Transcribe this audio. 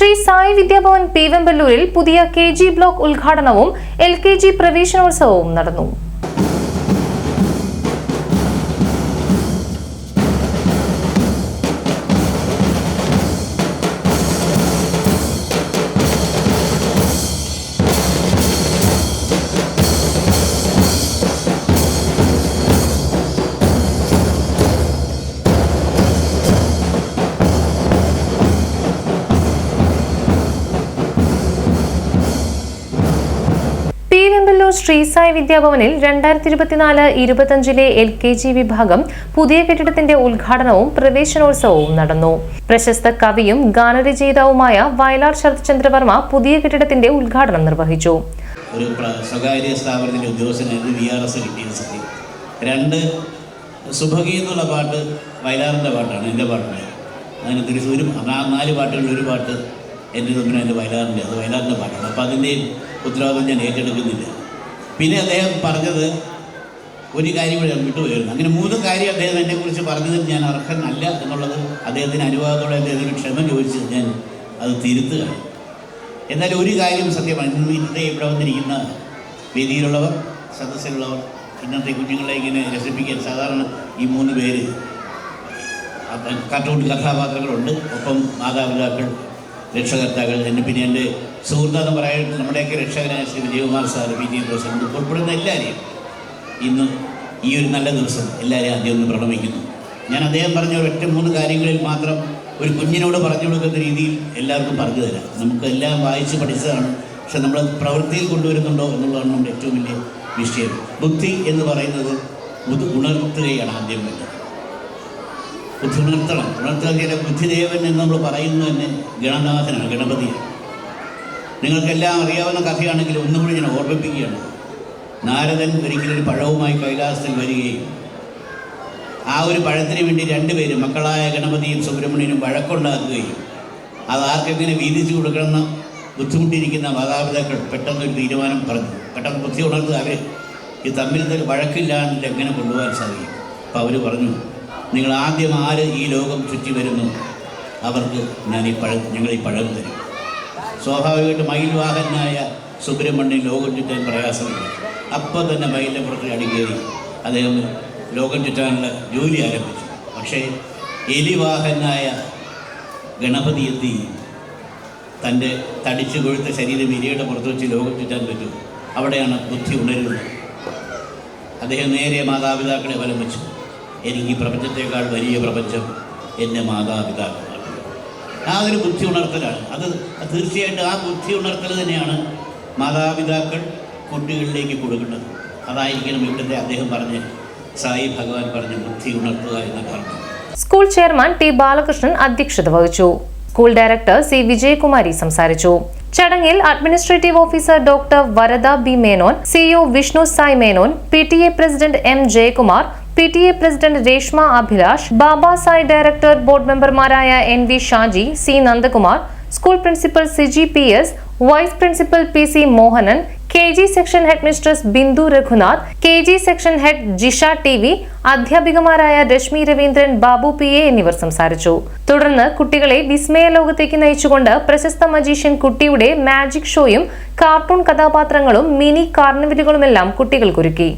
ശ്രീ സായി വിദ്യാഭവൻ പീവെമ്പല്ലൂരിൽ പുതിയ K G block ഉദ്ഘാടനവും എൽ കെ ജി പ്രവേശനോത്സവവും നടന്നു. പി ശ്രീസായി ശ്രീ സായി വിദ്യാഭവനിൽ രണ്ടായിരത്തി ഇരുപത്തിനാല് ഇരുപത്തിയഞ്ചിലെ എൽ കെ ജി വിഭാഗം പുതിയ കെട്ടിടത്തിന്റെ ഉദ്ഘാടനവും പ്രവേശനോത്സവവും നടന്നു. പ്രശസ്ത കവിയും ഗാനരചയിതാവുമായ വയലാർ ശരത്ചന്ദ്രവർമ്മ പുതിയ കെട്ടിടത്തിന്റെ ഉദ്ഘാടനം നിർവഹിച്ചു. ഒരു സ്വകാര്യ സ്ഥാപനത്തിന്റെ ഉദ്യോഗസ്ഥനായിരുന്നു വി ആർ രണ്ട് സുഭഗി പാട്ട് വയലാറിന്റെ പാട്ടാണ് എന്റെ പാട്ടാണ്. അതിന് തൃശ്ശൂരും നാല് പാട്ടുകളിൽ ഒരു പാട്ട് എന്റെ തമ്മിൽ എന്റെ വയലാറിന്റെ അത് വയലാറിന്റെ പാട്ടാണ്. അപ്പോൾ അതിന്റെയും ഉത്തരവാദിത്വം ഞാൻ ഏറ്റെടുക്കുന്നില്ല. പിന്നെ അദ്ദേഹം പറഞ്ഞത് ഒരു കാര്യം കൂടി വിട്ടുപോയിരുന്നു അങ്ങനെ മൂന്ന് കാര്യം അദ്ദേഹം എന്നെക്കുറിച്ച് പറഞ്ഞതിൽ ഞാൻ അർഹനല്ല എന്നുള്ളത് അദ്ദേഹത്തിന് അനുവാദത്തോടെ അദ്ദേഹത്തിന് ക്ഷമ ചോദിച്ച് ഞാൻ അത് തിരുത്തുക എന്നാൽ ഒരു കാര്യം സത്യമാണ്. ഇന്ന് ഇന്നത്തെ ഇവിടെ വന്നിരിക്കുന്ന വേദിയിലുള്ളവർ സദസ്സിലുള്ളവർ ഇന്നത്തെ കുഞ്ഞുങ്ങളെ ഇങ്ങനെ രസിപ്പിക്കാൻ സാധാരണ ഈ മൂന്ന് പേര് കാർട്ടൂൺ കഥാപാത്രങ്ങളുണ്ട്. ഒപ്പം മാതാപിതാക്കൾ രക്ഷകർത്താക്കൾ തന്നെ പിന്നെ എന്റെ സുഹൃത്താന്ന് പറയാൻ നമ്മുടെയൊക്കെ രക്ഷകനായ Sri Vijayakumar sir P G president ഉൾപ്പെടുന്ന എല്ലാവരെയും ഇന്ന് ഈ ഒരു നല്ല ദിവസം എല്ലാവരെയും ആദ്യം ഒന്ന് പ്രണമിക്കുന്നു. ഞാൻ അദ്ദേഹം പറഞ്ഞ ഒറ്റ മൂന്ന് കാര്യങ്ങളിൽ മാത്രം ഒരു കുഞ്ഞിനോട് പറഞ്ഞു കൊടുക്കുന്ന രീതിയിൽ എല്ലാവർക്കും പറഞ്ഞു തരാം. നമുക്ക് എല്ലാം വായിച്ച് പഠിച്ചതാണ്. പക്ഷെ നമ്മൾ പ്രവൃത്തിയിൽ കൊണ്ടുവരുന്നുണ്ടോ എന്നുള്ളതാണ് നമ്മുടെ ഏറ്റവും വലിയ വിഷയം. ബുദ്ധി എന്ന് പറയുന്നത് ഉണർത്തുകയാണ് ആദ്യം വേണ്ടത്. ബുദ്ധി ഉണർത്തണം ഉണർത്തുക ബുദ്ധിദേവൻ എന്ന് നമ്മൾ പറയുന്നത് തന്നെ ഗണനാഥനാണ് ഗണപതിയാണ്. നിങ്ങൾക്കെല്ലാം അറിയാവുന്ന കഥയാണെങ്കിൽ ഒന്നും കൂടി ഞാൻ ഓർമ്മിപ്പിക്കുകയാണ്. നാരദൻ ഒരിക്കലും പഴവുമായി കൈലാസത്തിൽ വരികയും ആ ഒരു പഴത്തിന് വേണ്ടി രണ്ടുപേരും മക്കളായ ഗണപതിയും സുബ്രഹ്മണ്യനും വഴക്കുണ്ടാക്കുകയും അത് ആർക്കെങ്ങനെ വീതിച്ചു കൊടുക്കണമെന്ന് ബുദ്ധിമുട്ടിയിരിക്കുന്ന മാതാപിതാക്കൾ പെട്ടെന്നൊരു തീരുമാനം പറഞ്ഞു. പെട്ടെന്ന് ബുദ്ധി ഉണർത്തുക അവർ ഈ തമ്മിൽ തന്നെ വഴക്കില്ലാണ്ട് എങ്ങനെ കൊണ്ടുപോകാൻ സാധിക്കും? അപ്പോൾ അവർ പറഞ്ഞു നിങ്ങൾ ആദ്യം ആര് ഈ ലോകം ചുറ്റി വരുന്നു? അവർക്ക് ഞാൻ ഈ പഴം ഞങ്ങൾ ഈ പഴം തരും. സ്വാഭാവികമായിട്ട് മയിൽ വാഹനായ സുബ്രഹ്മണ്യൻ ലോകം ചുറ്റാൻ പ്രയാസമില്ല. അപ്പോൾ തന്നെ മയിലിന്റെ പുറത്ത് അടിക്കേറി അദ്ദേഹം ലോകം ചുറ്റാനുള്ള ജോലി ആരംഭിച്ചു. പക്ഷേ എലിവാഹനായ ഗണപതി എന്ത് ചെയ്യും? തന്റെ തടിച്ചു കൊഴുത്ത ശരീരം ഇരയുടെ പുറത്ത് വെച്ച് ലോകം ചുറ്റാൻ പറ്റും. അവിടെയാണ് ബുദ്ധി ഉണരുന്നത്. അദ്ദേഹം നേരെ മാതാപിതാക്കളെ വലം വെച്ചു. എനിക്ക് ഈ പ്രപഞ്ചത്തെക്കാൾ വലിയ പ്രപഞ്ചം എന്റെ മാതാപിതാക്കളാണ്. ആ ഒരു ബുദ്ധി ഉണർത്തലാണ്. അത് തീർച്ചയായിട്ടും ആ ബുദ്ധി ഉണർത്തൽ തന്നെയാണ് മാതാപിതാക്കൾ കുട്ടികളിലേക്ക് കൊടുക്കേണ്ടത്. അതായിരിക്കണം ഇവിടുത്തെ അദ്ദേഹം പറഞ്ഞ് സായി ഭഗവാൻ പറഞ്ഞ് ബുദ്ധി ഉണർത്തുക എന്ന പറഞ്ഞു സ്കൂൾ ചെയർമാൻ ടി ബാലകൃഷ്ണൻ അധ്യക്ഷത വഹിച്ചു. സ്കൂൾ ഡയറക്ടർ സി വിജയകുമാരി സംസാരിച്ചു. ചടങ്ങിൽ administrative officer doctor Varada B Menon CEO Vishnu Sai Menon P president M Jayakumar P T A president Reshma Abhilash Baba Sai director board മെമ്പർമാരായ N V Shaji C Nandakumar school principal Siji P S vice principal P C Mohanan K G section head mistress Bindu Raghunath K G section head Jisha T V അധ്യാപികമാരായ Rashmi Raveendran Babu P A എന്നിവർ സംസാരിച്ചു. തുടർന്ന് കുട്ടികളെ വിസ്മയ ലോകത്തേക്ക് നയിച്ചുകൊണ്ട് പ്രശസ്ത magician കുട്ടിയുടെ magic ഷോയും cartoon കഥാപാത്രങ്ങളും mini കാർണിവലുകളുമെല്ലാം കുട്ടികൾക്കൊരുക്കി.